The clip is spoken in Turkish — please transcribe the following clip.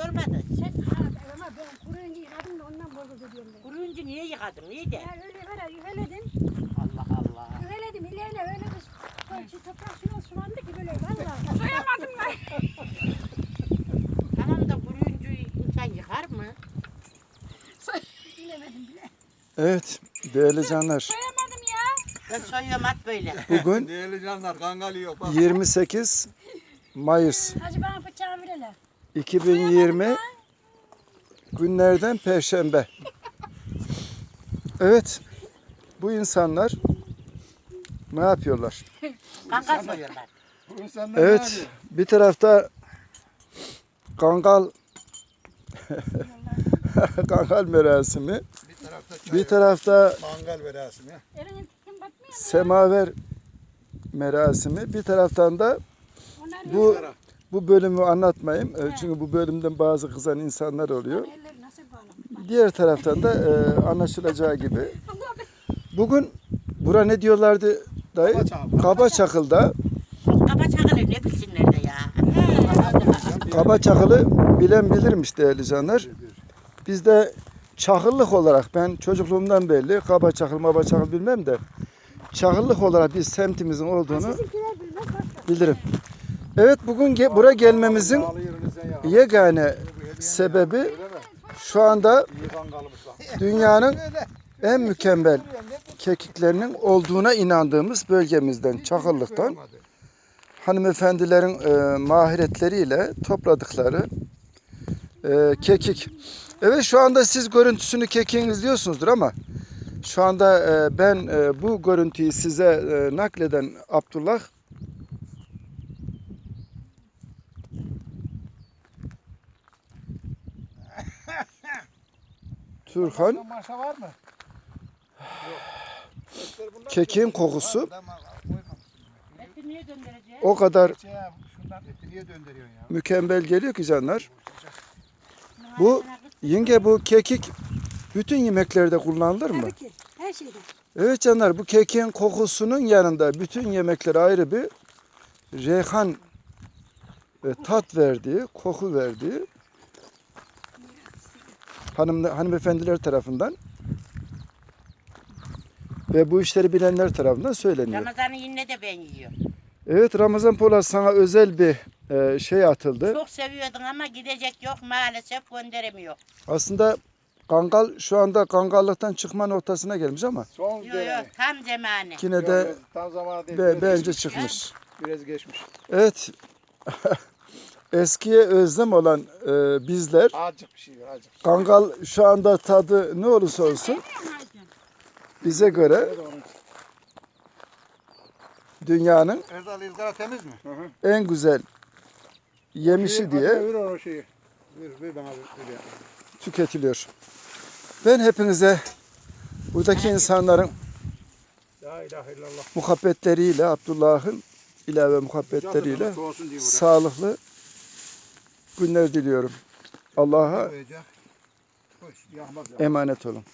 şey olmadı. Sen ama ben kuruyunca yıkadım da ondan bozuldu diyorum ben. Kuruyunca niye yıkadın? İyi de. Ya öyle böyle yüveledim. Allah Allah. Yüveledim ilerle öyle bir böyle şu toprak şuna sulandı ki böyle valla. Soyamadım ben. Tamam da kuruyunca insan yıkar mı? Bilemedim bile. Evet değerli canlar. Soyamadım ya. Ben soyuyorum at böyle. Bugün Değerli canlar kangal yok. Bak. 28 Mayıs Hacı bana bıçağı vereler. 2020 günlerden Perşembe. Evet bu insanlar ne yapıyorlar? Kanka soyuyorlar. Bu insanlar ne Evet yapıyor? bir tarafta Kangal Kangal merasimi Bir tarafta çay. bir tarafta Mangal verasım ya. Batmıyor. semaver merasimi bir taraftan da Onlar bu taraf. Bu bölümü anlatmayayım E, çünkü bu bölümden bazı kızan insanlar oluyor. Diğer taraftan da e, anlaşılacağı gibi. Bugün bura ne diyorlardı dayı? Kaba Çakıl'da. Kaba çakılı ne bilsinler de ya. Kaba Çakıl'ı bilen bilirmiş değerli canlar. Bizde çakıllık olarak ben çocukluğumdan belli Kaba Çakıl, Maba Çakıl bilmem de çakıllık olarak biz semtimizin olduğunu bilirim. Evet bugün ge- buraya gelmemizin yegane sebebi şu anda dünyanın en mükemmel kekiklerinin olduğuna inandığımız bölgemizden, Çakıllık'tan hanımefendilerin e, mahiretleriyle topladıkları e, kekik. Evet şu anda siz görüntüsünü kekiğin izliyorsunuzdur ama şu anda e, ben e, bu görüntüyü size e, nakleden Abdullah Turhan Başka maşa var mı? Yok. kekiğin kokusu. Eti niye o kadar Şey, şundan eti niye döndürüyorsun ya? mükemmel geliyor ki canlar. Bu yenge bu kekik bütün yemeklerde kullanılır mı? Tabii ki. Her şeyde. Evet canlar bu kekin kokusunun yanında bütün yemeklere ayrı bir reyhan e, tat verdiği, koku verdiği hanım, hanımefendiler tarafından ve bu işleri bilenler tarafından söyleniyor. Ramazan'ı yine de ben yiyorum. Evet Ramazan Polat sana özel bir e, şey atıldı. Çok seviyordun ama gidecek yok maalesef gönderemiyor. Aslında Kangal şu anda Kangallıktan çıkma noktasına gelmiş ama Son Yok yok tam zamanı. yine de Tam zamanı değil. be- biraz bence geçmiş. çıkmış. Biraz geçmiş. Evet. Eskiye özlem olan e, bizler Azıcık bir şey var azıcık. Kangal şu anda tadı ne olursa olsun bize göre dünyanın Erdal ızgara temiz mi? Hı hı. en güzel yemişi diye Ver onu şeyi. Ver, ver bana ver. ver ya. tüketiliyor. Ben hepinize buradaki insanların La ilahe illallah. muhabbetleriyle Abdullah'ın ilave muhabbetleriyle diye uğraş. sağlıklı günler diliyorum. Allah'a emanet olun.